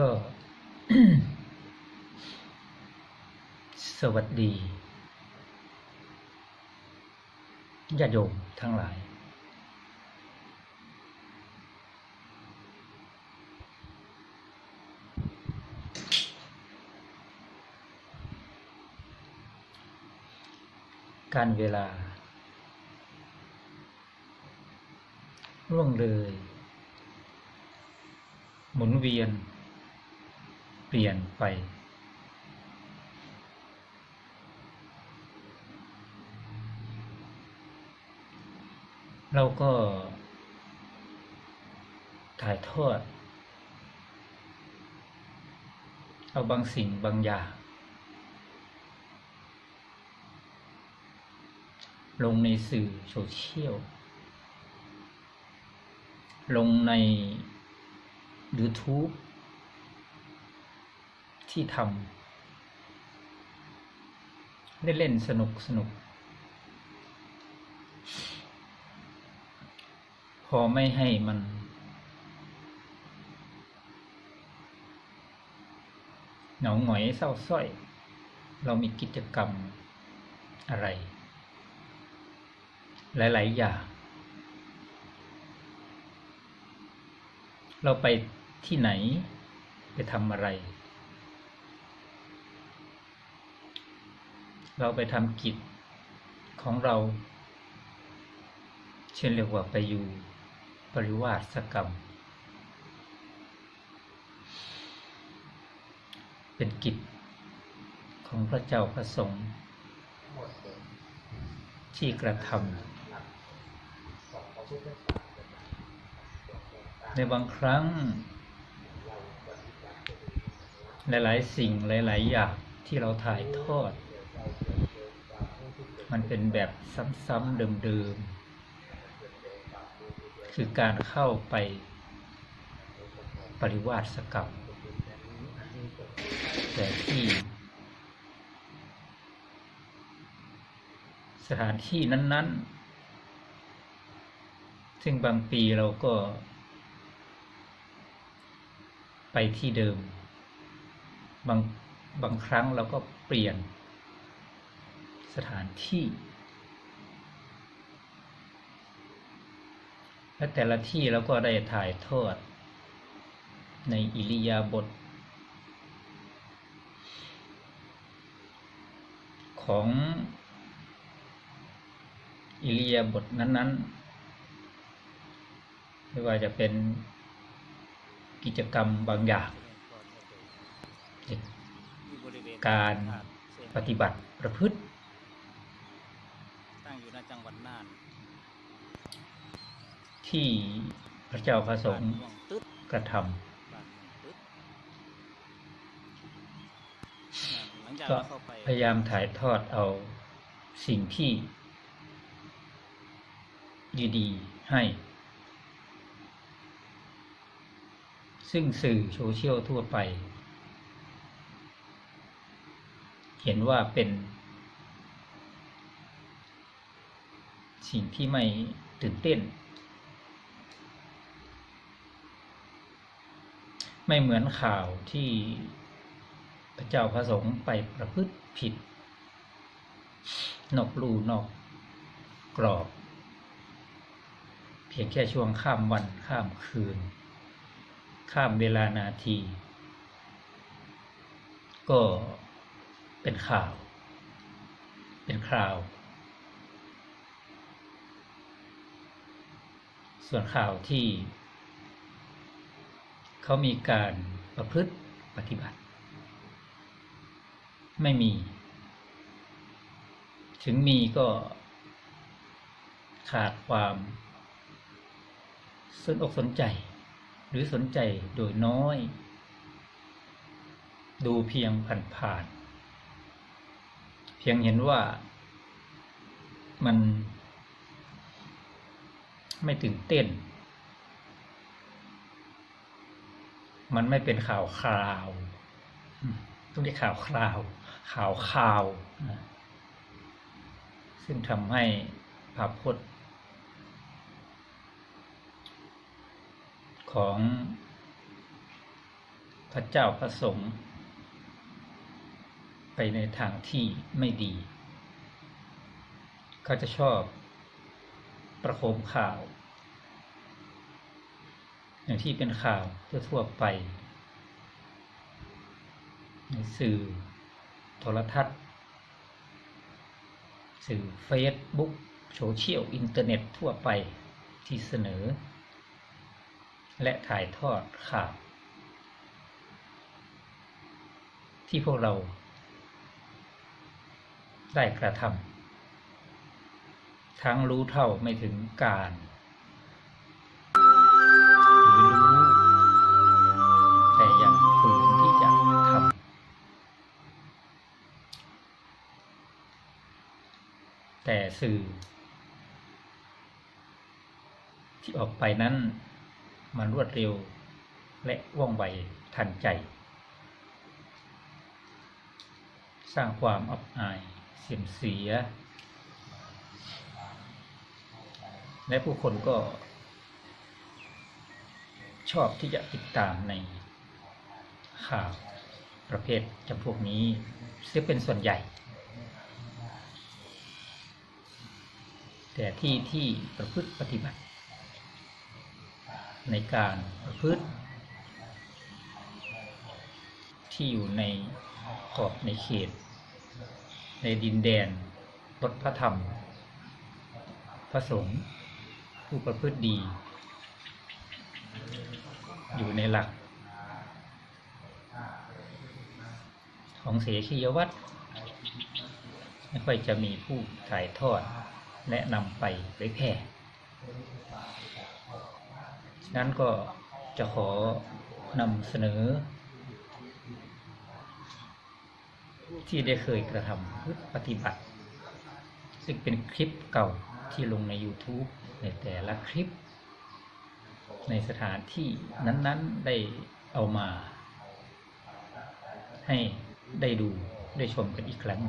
ก็ สวัสดีญาติโยมทั้งหลาย การเวลาร่วงเลย หมุนเวียน เปลี่ยนไปเราก็ ถ่ายทอด เอาบางสิ่งบางอย่าง ลงในสื่อโซเชียล ลงใน YouTube ที่ทำเล่นๆสนุกสนุก พอไม่ให้มันเหงาหงอยเศร้าส้อย เรามีกิจกรรมอะไร หลาย ๆ อย่าง เราไปที่ไหนไปทำอะไร เราไปทำกิจของเรา เช่นเรียกว่าไปอยู่ปริวาสกรรม เป็นกิจของพระเจ้าพระสงฆ์ที่กระทำในบางครั้ง หลาย ๆ สิ่งหลาย ๆ อย่างที่เราถ่ายทอด มันเป็นแบบซ้ำๆเดิมๆ คือการเข้าไปปริวาสกรรมแต่ที่ สถานที่นั้น ๆ ซึ่งบางปีเราก็ ไปที่เดิม บางบางครั้งเราก็เปลี่ยน สถานที่ และแต่ละที่เราก็ได้ถ่ายทอด ในอิริยาบถของอิริยาบถนั้น ๆ ไม่ว่าจะเป็นกิจกรรมบางอย่าง การปฏิบัติประพฤติ อยู่ในจังหวัดน่าน ที่พระเจ้าพระสงฆ์บ้านม่วงตึ๊ดกระทบ้านม่วงตึ๊ดหลังจากำก็เข้าไปพยายามถ่ายทอดเอาสิ่งที่ดีๆให้ ซึ่งสื่อโซเชียลทั่วไป เห็นว่าเป็น สิ่งที่ไม่ตื่นเต้น ไม่เหมือนข่าวที่พระเจ้าพระสงฆ์ไปประพฤติผิด นอกลู่นอกกรอบ เพียงแค่ช่วงข้ามวันข้ามคืน ข้ามเวลานาที ก็เป็นข่าว เป็นข่าว ส่วนข่าวที่ เขามีการประพฤติปฏิบัติ ไม่มี ถึงมีก็ขาดความสนอกสนใจ หรือสนใจโดยน้อย ดูเพียงผ่านๆเพียงเห็นว่ามัน ไม่ตื่นเต้น มันไม่เป็นข่าวคราวต้องเรียกข่าวคราว ข่าวข่าวนะซึ่งทำให้ภาพพจน์ของพระเจ้าพระสงฆ์ไปในทางที่ไม่ดี เขาจะชอบ ประโคมข่าว อย่างที่เป็นข่าวทั่วๆไป ในสื่อโทรทัศน์ สื่อเฟซบุ๊กโซเชียลอินเทอร์เน็ตทั่วไปที่เสนอ และถ่ายทอดข่าวที่พวกเราได้กระทำ ทั้งรู้เท่าไม่ถึงการหรือรู้ แต่ยังฝืนที่จะทำแต่สื่อ ที่ออกไปนั้นมันรวดเร็วและว่องไวทันใจ สร้างความอับอายเสียมเสีย และผู้คนก็ ชอบที่จะติดตามในข่าวประเภทจำพวกนี้ซึ่งเป็นส่วนใหญ่ แต่ที่ที่ประพฤติปฏิบัติ ในการประพฤติ ที่อยู่ในขอบในเขต ในดินแดนรถพระธรรมพระสงฆ์ ผู้ประพฤติดี อยู่ในหลัก ของเสขียวัตรไม่ค่อยจะมีผู้ถ่ายทอดแนะนำไปเผยแพร่ฉะนั้นก็จะขอนำเสนอ ที่ได้เคยกระทำพฤติปฏิบัติ ซึ่งเป็นคลิปเก่า ที่ลงใน YouTube ในแต่ละคลิป ในสถานที่นั้น ๆ ได้เอามา ให้ได้ดูได้ชมกันอีกครั้ง